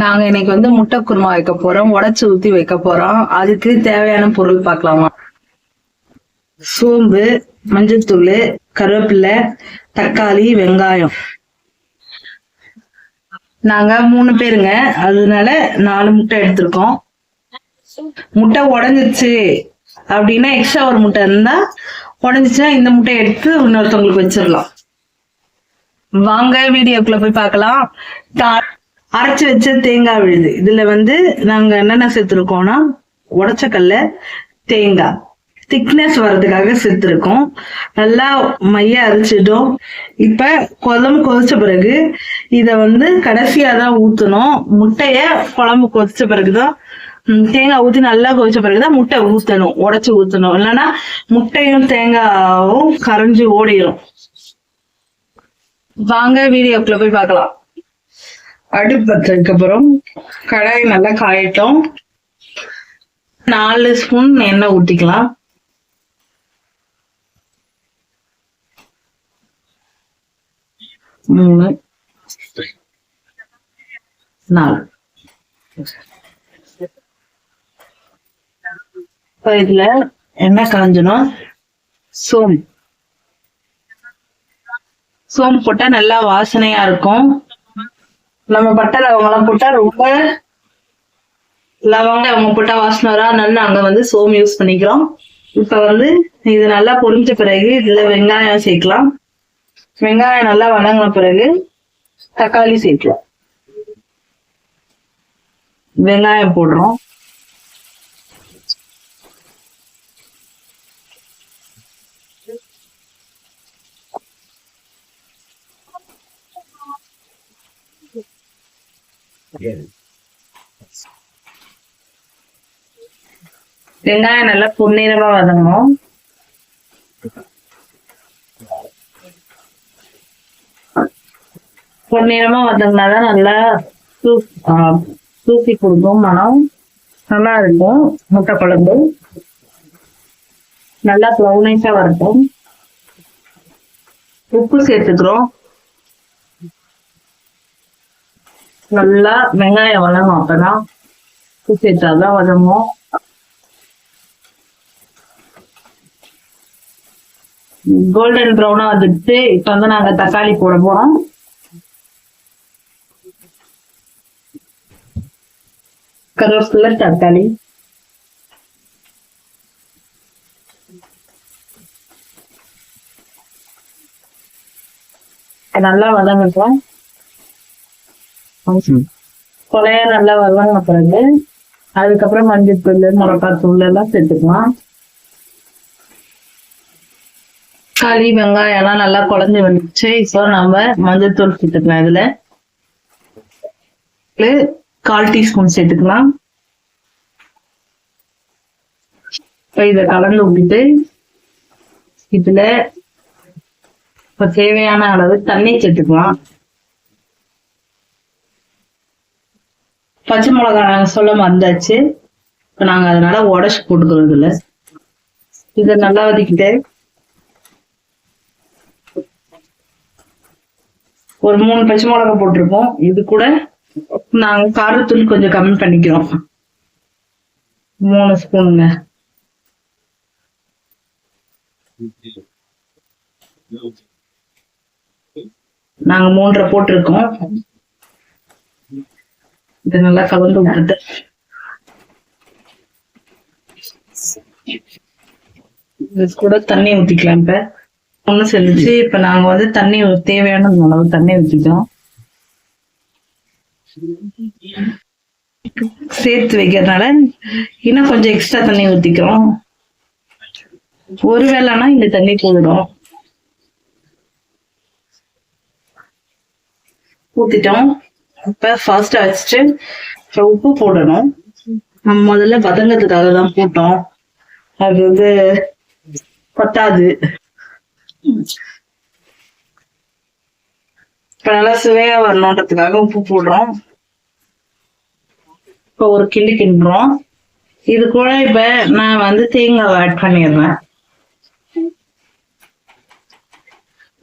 நாங்க இன்னைக்கு வந்து முட்டை குருமா வைக்க போறோம் உடச்சு ஊத்தி வைக்க போறோம். அதுக்கு தேவையான பொருள் பார்க்கலாமா? சோம்பு மஞ்சத்தூள் கருவேப்பிலை தக்காளி வெங்காயம். நாங்க மூணு பேருங்க. அதனால நாலு முட்டை எடுத்திருக்கோம். முட்டை உடஞ்சிச்சு அப்படின்னா எக்ஸ்ட்ரா ஒரு முட்டை இருந்தா உடஞ்சிச்சுன்னா இந்த முட்டையை எடுத்து இன்னொருத்தவங்களுக்கு வச்சிடலாம். வாங்க வீடியோக்குள்ள போய் பார்க்கலாம். அரைச்சு வச்ச தேங்காய் விழுது. இதுல வந்து நாங்க என்னென்ன சேர்த்திருக்கோம்னா உடச்சக்கல்ல தேங்காய். திக்னஸ் வர்றதுக்காக செத்துருக்கோம் நல்லா மைய அரைச்சிட்டோம். இப்ப குழம்பு கொதிச்ச பிறகு இத வந்து கடைசியா தான் ஊத்தணும். முட்டைய குழம்பு கொதிச்ச பிறகுதான் தேங்காய் ஊத்தி நல்லா கொதிச்ச பிறகுதான் முட்டை ஊத்தணும். உடச்சி ஊத்தணும். இல்லைன்னா முட்டையும் தேங்காயும் கரைஞ்சு ஓடிடும் வாங்க வீடியோக்குள்ள போய் பார்க்கலாம். அடுப்பு பத்ததுக்கு அப்புறம் கடாய் நல்லா காயட்டும். நாலு ஸ்பூன் எண்ணெய் ஊட்டிக்கலாம் மூணு நாலு. இதுல எண்ணெய் காஞ்சணும். சோம்பு. சோம்பு போட்டா நல்லா வாசனையா இருக்கும். நம்ம பட்டை லவங்கெல்லாம் போட்டா ரொம்ப லவங்க அவங்க போட்டா வாசனை வரா. அதனால நாங்க வந்து சோம் யூஸ் பண்ணிக்கிறோம். இப்ப வந்து இது நல்லா பொரிஞ்ச பிறகு இதுல வெங்காயம் சேர்க்கலாம். வெங்காயம் நல்லா வணங்கின பிறகு தக்காளி சேர்க்கலாம். வெங்காயம் போடுறோம். வெங்காயம் நல்லா பொன்னிறமா வதங்கணும் பொன்னிறமா வதங்கினாதான் நல்லா சூப் ஆஹ் தூக்கி கொடுக்கும் மனம் நல்லா இருக்கும். முட்டை குழம்பு. நல்லா ப்ரௌனைஸா வரட்டும். உப்பு சேர்த்துக்கிறோம். நல்லா வெங்காயம் வளரும் அப்பதான் உப்பு சேர்த்தாதான் வதங்கும். கோல்டன் ப்ரௌனா வந்துட்டு இப்ப வந்து நாங்க தக்காளி போட போறோம். கருவேப்பிலை தக்காளி. நல்லா வதங்கட்டும். கொலைய நல்லா வருவாங்க பிறகு. அதுக்கப்புறம் மஞ்சள் தூள் மிளகாய் தூள் எல்லாம் சேர்த்துக்கலாம். களி வெங்காயம் எல்லாம் நல்லா குழஞ்சு வந்துச்சு இப்போ நம்ம மஞ்சள் தூள் சேர்த்துக்கலாம் இதுல. கால் டீஸ்பூன் சேர்த்துக்கலாம். இப்போ இதை கலந்து விட்டுட்டு இதுல இப்போ தேவையான அளவு தண்ணி சேர்த்துக்கலாம். பச்சை மிளகாய் நாங்கள் சொல்ல வந்தாச்சு. இப்போ நாங்கள் அதனால உடச்சி போட்டுக்கிறது இல்லை இதை நல்லா வதக்கிட்டு ஒரு மூணு பச்சை மிளகாய் போட்டிருப்போம். இது கூட நாங்கள் காரத்தூள் கொஞ்சம் கம்மி பண்ணிக்கிறோம். மூணு ஸ்பூனுங்க. நாங்க மூன்றரை போட்டிருக்கோம். இது நல்லா கலந்து விட்டுட்டு. இது கூட தண்ணி ஊத்திக்கலாம் இப்ப. ஒண்ணு செஞ்சுச்சு இப்ப நாங்க வந்து தண்ணி தேவையான அளவு தண்ணி ஊத்திக்கிறோம் சேர்த்து வைக்கிறதுனால இன்னும் கொஞ்சம் எக்ஸ்ட்ரா தண்ணி ஊத்திக்கிறோம். ஒரு வேளைனா இந்த தண்ணி போதுடும் ஊத்திட்டோம். இப்போ ஃபர்ஸ்ட் வச்சுட்டு உப்பு போடணும். நம்ம முதல்ல வதங்கறதுக்காக தான் போட்டோம். அது வந்து பத்தாது. இப்போ நல்லா சுவையா வரணுன்றதுக்காக உப்பு போடுறோம். இப்போ ஒரு கிள்ளி கிண்டுறோம். இது கூட இப்ப நான் வந்து தேங்காய் ஆட் பண்ணிடுறேன்.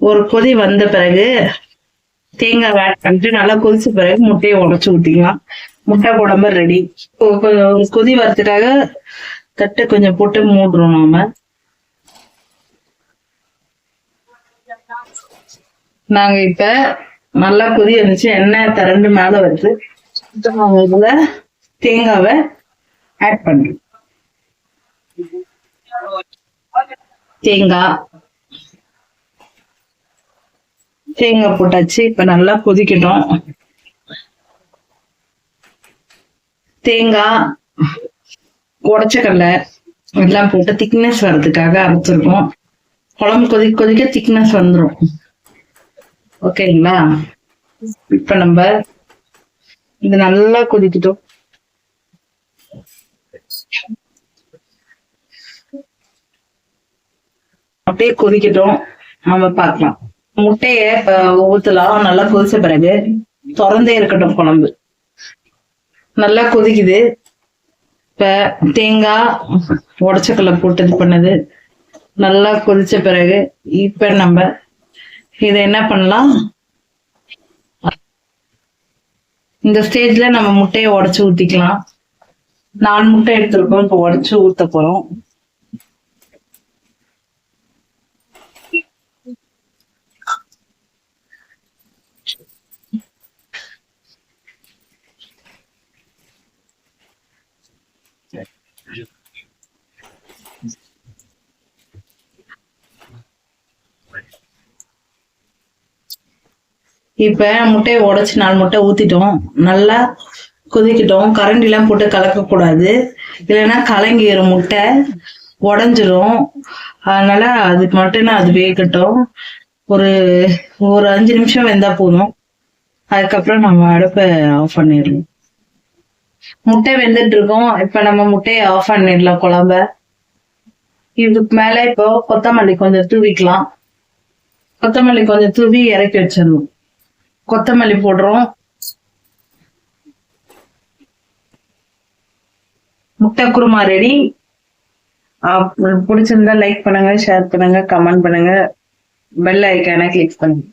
ஒரு கொதி வந்த பிறகு தேங்காய் ஆட் பண்ணிட்டு நல்லா கொதிச்ச பிறகு முட்டையை உடச்சு ஊட்டிக்கலாம் முட்டை குழம்பு ரெடி கொஞ்சம் கொதி வரத்துக்காக தட்டை கொஞ்சம் போட்டு மூடுறோம் நாம. நாங்க இப்ப நல்லா கொதி வந்துச்சு. எண்ணெய் திரண்டு மேல வருது. நாங்க இதுல தேங்காவை ஆட் பண்றோம். தேங்காய் தேங்காய் போட்டாச்சு. இப்ப நல்லா கொதிக்கட்டும். தேங்காய் உடச்சக்கடலை எல்லாம் போட்டு திக்னஸ் வர்றதுக்காக அரைச்சிருக்கோம் குழம்பு கொதிக்க கொதிக்க திக்னஸ் வந்துரும். ஓகேங்களா? இப்ப நம்ம இது நல்லா கொதிக்கட்டும். அப்படியே கொதிக்கட்டும். நம்ம பார்க்கலாம். முட்டைய ஊத்தலாம். நல்லா கொதிச்ச பிறகு திறந்தே இருக்கட்டும் குழம்பு. நல்லா கொதிக்குது. இப்ப தேங்காய் உடச்சக்கல்ல போட்டு இது பண்ணது. நல்லா கொதிச்ச பிறகு இப்ப நம்ம இதை என்ன பண்ணலாம்? இந்த ஸ்டேஜ்ல நம்ம முட்டையை உடச்சு ஊத்திக்கலாம். நாலு முட்டை எடுத்திருக்கோம். இப்ப உடச்சு ஊத்த போறோம். இப்ப முட்டையை உடைச்சு நாலு முட்டை ஊத்திட்டோம். நல்லா கொதிக்கிட்டோம். கரண்டி எல்லாம் போட்டு கலக்க கூடாது. இல்லைன்னா கலங்கிரும் முட்டை. உடஞ்சிரும். அதனால அதுக்கு மட்டும் அது வேகட்டும். ஒரு ஒரு அஞ்சு நிமிஷம் வெந்தா போதும். அதுக்கப்புறம் நம்ம அடுப்பை ஆஃப் பண்ணிடணும் முட்டை வெந்துட்டு இருக்கோம் இப்ப நம்ம முட்டையை ஆஃப் பண்ணிடலாம் குழம்ப. இதுக்கு மேல இப்போ கொத்தமல்லி கொஞ்சம் தூவிக்கலாம். கொத்தமல்லி கொஞ்சம் தூவி இறக்கி வச்சிடணும். கொத்தமல்லி போடுறோம். முட்டை குருமா ரெடி பிடிச்சிருந்தா லைக் பண்ணுங்க ஷேர் பண்ணுங்க கமெண்ட் பண்ணுங்க. பெல் ஐக்கான கிளிக் பண்ணுங்க.